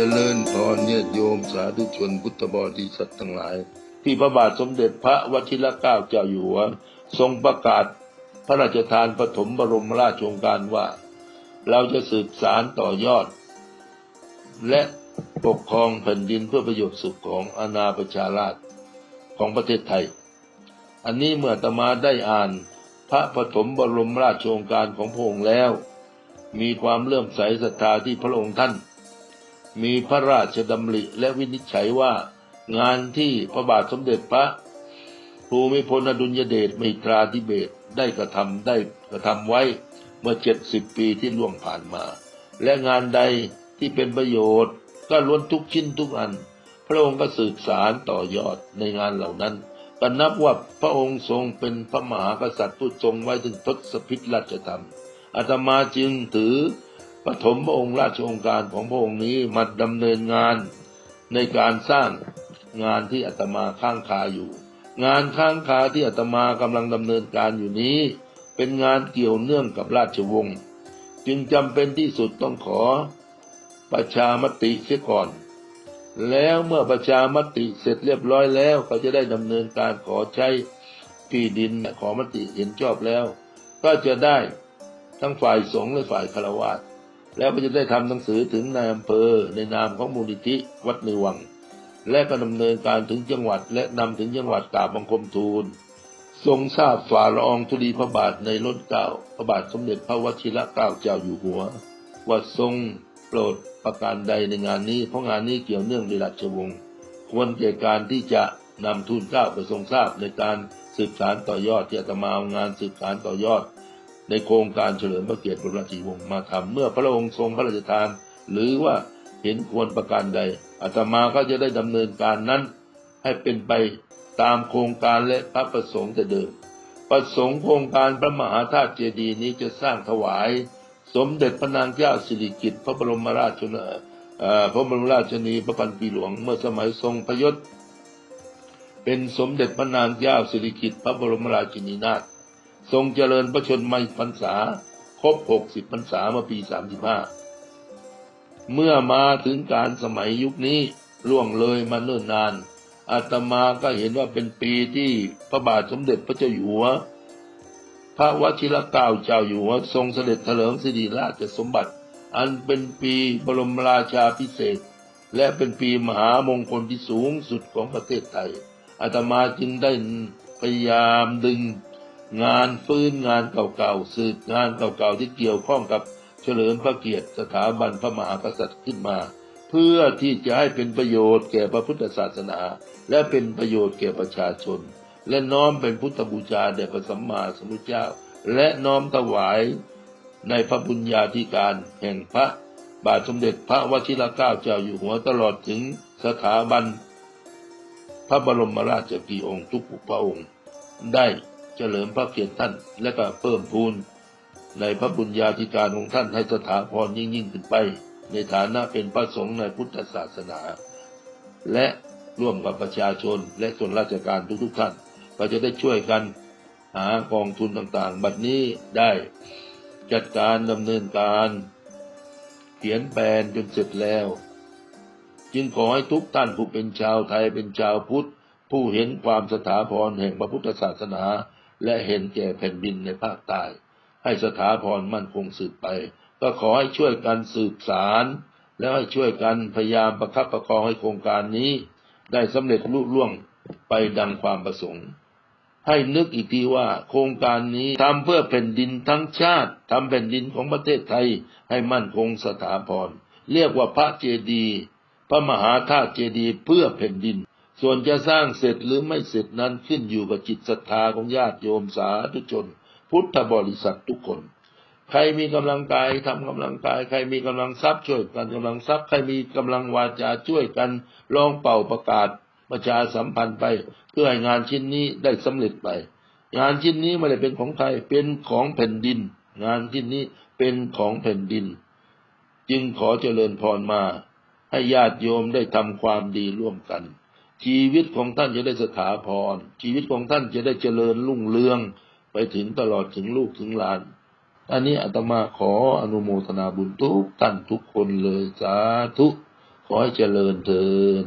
จริญพรญาติโยมสาธุชนพุทธบริษัททั้งหลาย ที่พระบาทสมเด็จพระวชิรเกล้าเจ้าอยู่หัวทรงประกาศพระราชทานปฐมบรมราชโองการว่า เราจะสืบสารต่อยอด และปกครองแผ่นดินเพื่อประโยชน์สุขของอาณาประชาราชของประเทศไทย อันนี้เมื่อตมาได้อ่านพระปฐมบรมราชโองการของพระองค์แล้ว มีความเลื่อมใสศรัทธาที่พระองค์ท่าน มีพระราชดำริและวินิจฉัยว่า งานที่พระบาทสมเด็จพระภูมิพลอดุลยเดชมิตราธิเบศได้กระทำได้กระทำไว้เมื่อเจ็ดสิบปีที่ล่วงผ่านมา และงานใดที่เป็นประโยชน์ ก็ล้วนทุกชิ้นทุกอัน พระองค์ก็สืบสารต่อยอดในงานเหล่านั้นก็นับว่าพระองค์ทรงเป็นพระมหากษัตริย์ผู้ทรงไว้ถึงทศพิธราชธรรมอาตมาจึงถือ ปฐมพระองค์ราชองการของพระองค์นี้มาดำเนินงานในการสร้างงานที่อาตมาค้างคาอยู่ งานค้างคาที่อาตมากำลังดำเนินการอยู่นี้ เป็นงานเกี่ยวเนื่องกับราชวงศ์จึงจำเป็นที่สุดต้องขอประชามติเสียก่อน แล้วเมื่อประชามติเสร็จเรียบร้อยแล้วเขาจะได้ดำเนินการขอใช้ที่ดินขอมติเห็นชอบแล้ว ก็จะได้ทั้งฝ่ายสงฆ์และฝ่ายคารวะ แล้วก็จะได้ทำหนังสือถึงนายอำเภอในนามของมูลนิธิวัดในวัง และก็ดำเนินการถึงจังหวัดและนำถึงจังหวัดกราบบังคมทูล ทรงทราบฝ่าละอองธุลีพระบาทในล้นเกล้าพระบาทสมเด็จพระวชิระเกล้าเจ้าอยู่หัว ว่าทรงโปรดประการใดในงานนี้เพราะงานนี้เกี่ยวเนื่องในราชวงศ์ควรแก่การที่จะนำทูลเกล้าไปทรงทราบในการสืบสารต่อยอดที่อาตมาเอางานสืบสารต่อยอด ในโครงการเฉลิมพระเกียรติบรมราชวงศ์มาทำเมื่อพระองค์ทรงพระราชทาน หรือว่าเห็นควรประการใดอาตมาก็จะได้ดำเนินการนั้น ให้เป็นไปตามโครงการและพระประสงค์แต่เดิม ประสงค์โครงการพระมหาธาตุเจดีย์นี้จะสร้างถวาย สมเด็จพระนางเจ้าสิริกิติ์พระบรมราชชนพระบรมราชชนีพระพันปีหลวงเมื่อสมัยทรงพยศเป็นสมเด็จพระนางเจ้าสิริกิติ์พระบรมราชินีนาถ ทรงเจริญพระชนมพรรษา ครบหกสิบพรรษาเมื่อปีสามสิบห้าเมื่อมาถึงการสมัยยุคนี้ล่วงเลยมาเนิ่นนาน อาตมาก็เห็นว่าเป็นปีที่พระบาทสมเด็จพระเจ้าอยู่หัว พระวชิรเกล้าเจ้าอยู่หัวทรงเสด็จเถลิงสิริราชสมบัติ อันเป็นปีบรมราชาพิเศษ และเป็นปีมหามงคลที่สูงสุดของประเทศไทยอาตมาจึงได้พยายามดึง งานฟื้นงานเก่าๆสืบงานเก่าๆที่เกี่ยวข้องกับเฉลิมพระเกียรติสถาบันพระมหากษัตริย์ขึ้นมา เพื่อที่จะให้เป็นประโยชน์แก่พระพุทธศาสนา และเป็นประโยชน์แก่ประชาชน และน้อมเป็นพุทธบูชาแด่พระสัมมาสัมพุทธเจ้า และน้อมถวายในพระบุญญาธิการแห่งพระบาทสมเด็จพระวชิรเกล้าเจ้าอยู่หัวตลอดถึงสถาบัน พระบรมราชกีองค์ทุกพระองค์ได้ เฉลิมพระเกียรติท่าน และก็เพิ่มพูนในพระบุญญาธิการของท่านให้สถาพรยิ่งยิ่งขึ้นไป ในฐานะเป็นพระสงฆ์ในพุทธศาสนา และร่วมกับประชาชนและส่วนราชการทุกๆท่านก็จะได้ช่วยกันหากองทุนต่างๆ บัดนี้ได้จัดการดำเนินการ เขียนแปลนจนเสร็จแล้ว จึงขอให้ทุกท่านผู้เป็นชาวไทยเป็นชาวพุทธ ผู้เห็นความสถาพรแห่งพระพุทธศาสนา และเห็นแก่แผ่นดินในภาคใต้ ให้สถาพรมั่นคงสืบไป ก็ขอให้ช่วยกันสืบสารแล้วให้ช่วยกันพยายามประคับประคองให้โครงการนี้ ได้สำเร็จลุล่วงไปดังความประสงค์ ให้นึกอีกทีว่าโครงการนี้ทำเพื่อแผ่นดินทั้งชาติทำแผ่นดินของประเทศไทยให้มั่นคงสถาพรเรียกว่าพระเจดีย์พระมหาธาตุเจดีย์เพื่อแผ่นดิน ส่วนจะสร้างเสร็จหรือไม่เสร็จนั้นขึ้นอยู่กับจิตศรัทธาของญาติโยมสาธุชน พุทธบริษัททุกคน ใครมีกำลังกายทำกำลังกาย ใครมีกำลังทรัพย์ช่วยกันกำลังทรัพย์ใครมีกำลังวาจาช่วยกันลองเป่าประกาศประชาสัมพันธ์ไป เพื่อให้งานชิ้นนี้ได้สำเร็จไป งานชิ้นนี้ไม่ได้เป็นของใครเป็นของแผ่นดิน งานชิ้นนี้เป็นของแผ่นดิน จึงขอเจริญพรมา ให้ญาติโยมได้ทำความดีร่วมกัน ชีวิตของท่านจะได้สถาพร ชีวิตของท่านจะได้เจริญรุ่งเรืองไปถึงตลอดถึงลูกถึงหลาน อันนี้อาตมาขออนุโมทนาบุญทุกท่านทุกคนเลยสาธุ ขอให้เจริญเทิน